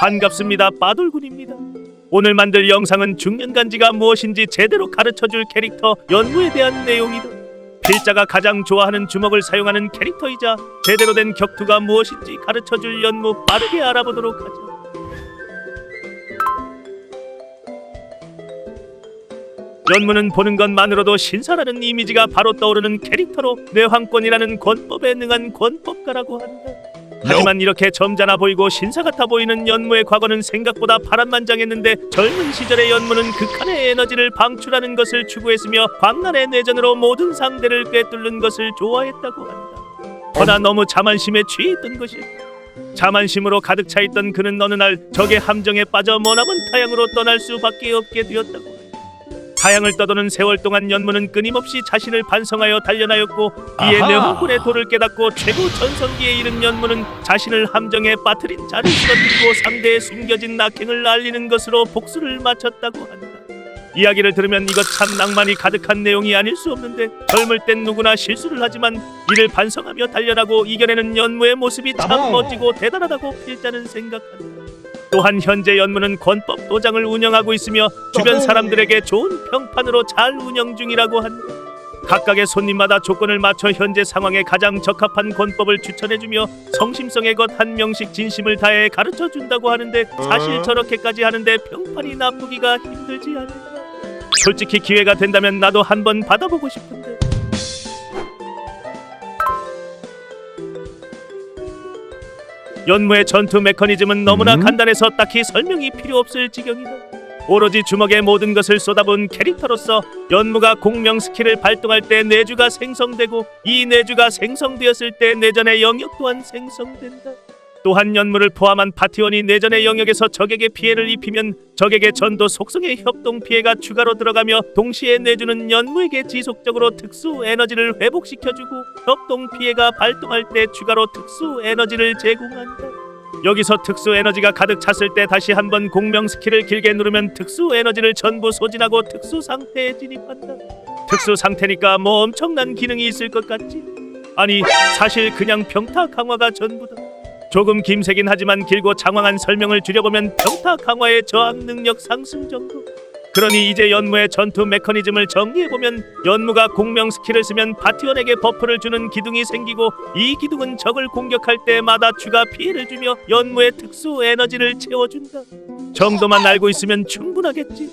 반갑습니다. 빠돌군입니다. 오늘 만들 영상은 중년간지가 무엇인지 제대로 가르쳐줄 캐릭터 연무에 대한 내용이다. 필자가 가장 좋아하는 주먹을 사용하는 캐릭터이자 제대로 된 격투가 무엇인지 가르쳐줄 연무 빠르게 알아보도록 하죠. 연무는 보는 것만으로도 신사라는 이미지가 바로 떠오르는 캐릭터로 뇌황권이라는 권법에 능한 권법가라고 한다. 하지만 이렇게 점잖아 보이고 신사 같아 보이는 연무의 과거는 생각보다 파란만장했는데 젊은 시절의 연무는 극한의 에너지를 방출하는 것을 추구했으며 광란의 내전으로 모든 상대를 꿰뚫는 것을 좋아했다고 한다. 허나 너무 자만심에 취했던 것이다. 자만심으로 가득 차 있던 그는 어느 날 적의 함정에 빠져 머나먼 타양으로 떠날 수밖에 없게 되었다고. 타양을 떠도는 세월 동안 연무는 끊임없이 자신을 반성하여 단련하였고 이에 아하. 뇌홍군의 도를 깨닫고 최고 전성기에 이른 연무는 자신을 함정에 빠뜨린 자를 쓰러뜨리고 상대의 숨겨진 낙행을 알리는 것으로 복수를 마쳤다고 한다. 이야기를 들으면 이것 참 낭만이 가득한 내용이 아닐 수 없는데 젊을 땐 누구나 실수를 하지만 이를 반성하며 단련하고 이겨내는 연무의 모습이 참. 멋지고 대단하다고 필자는 생각한다. 또한 현재 연무는 권법 도장을 운영하고 있으며 주변. 사람들에게 좋은 평판으로 잘 운영 중이라고 한다. 각각의 손님마다 조건을 맞춰 현재 상황에 가장 적합한 권법을 추천해주며 성심성의 것 한 명씩 진심을 다해 가르쳐 준다고 하는데 사실 어? 저렇게까지 하는데 평판이 나쁘기가 힘들지 않을까? 솔직히 기회가 된다면 나도 한번 받아보고 싶은데. 연무의 전투 메커니즘은 너무나 음? 간단해서 딱히 설명이 필요 없을 지경이다. 오로지 주먹에 모든 것을 쏟아부은 캐릭터로서 연무가 공명 스킬을 발동할 때 내주가 생성되고 이 내주가 생성되었을 때 내전의 영역 또한 생성된다. 또한 연무를 포함한 파티원이 내전의 영역에서 적에게 피해를 입히면 적에게 전도 속성의 협동 피해가 추가로 들어가며 동시에 내주는 연무에게 지속적으로 특수 에너지를 회복시켜주고 협동 피해가 발동할 때 추가로 특수 에너지를 제공한다. 여기서 특수 에너지가 가득 찼을 때 다시 한번 공명 스킬을 길게 누르면 특수 에너지를 전부 소진하고 특수 상태에 진입한다. 특수 상태니까 뭐 엄청난 기능이 있을 것 같지? 아니 사실 그냥 평타 강화가 전부다. 조금 김새긴 하지만 길고 장황한 설명을 줄여보면 평타 강화의 저항 능력 상승 정도. 그러니 이제 연무의 전투 메커니즘을 정리해보면 연무가 공명 스킬을 쓰면 파티원에게 버프를 주는 기둥이 생기고 이 기둥은 적을 공격할 때마다 추가 피해를 주며 연무의 특수 에너지를 채워준다. 정도만 알고 있으면 충분하겠지.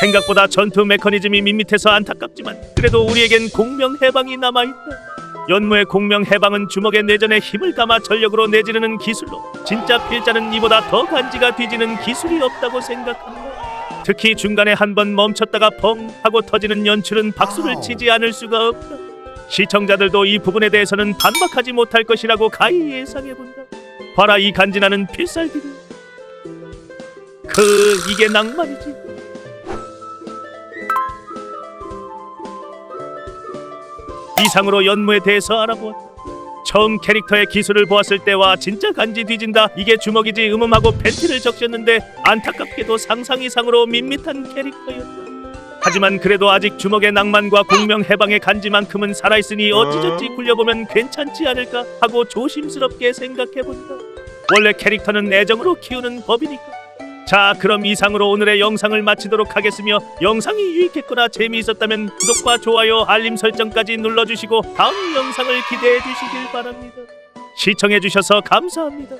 생각보다 전투 메커니즘이 밋밋해서 안타깝지만 그래도 우리에겐 공명 해방이 남아있다. 연무의 공명 해방은 주먹의 내전에 힘을 담아 전력으로 내지르는 기술로 진짜 필자는 이보다 더 간지가 뒤지는 기술이 없다고 생각한다. 특히 중간에 한 번 멈췄다가 펑 하고 터지는 연출은 박수를 치지 않을 수가 없다. 시청자들도 이 부분에 대해서는 반박하지 못할 것이라고 가히 예상해본다. 봐라 이 간지나는 필살기를. 그 이게 낭만이지. 이상으로 연무에 대해서 알아보았다. 처음 캐릭터의 기술을 보았을 때와 진짜 간지 뒤진다 이게 주먹이지 음음하고 팬티를 적셨는데 안타깝게도 상상 이상으로 밋밋한 캐릭터였다. 하지만 그래도 아직 주먹의 낭만과 공명 해방의 간지만큼은 살아있으니 어찌저찌 굴려보면 괜찮지 않을까 하고 조심스럽게 생각해본다. 원래 캐릭터는 애정으로 키우는 법이니까. 자 그럼 이상으로 오늘의 영상을 마치도록 하겠으며 영상이 유익했거나 재미있었다면 구독과 좋아요 알림 설정까지 눌러주시고 다음 영상을 기대해 주시길 바랍니다. 시청해 주셔서 감사합니다.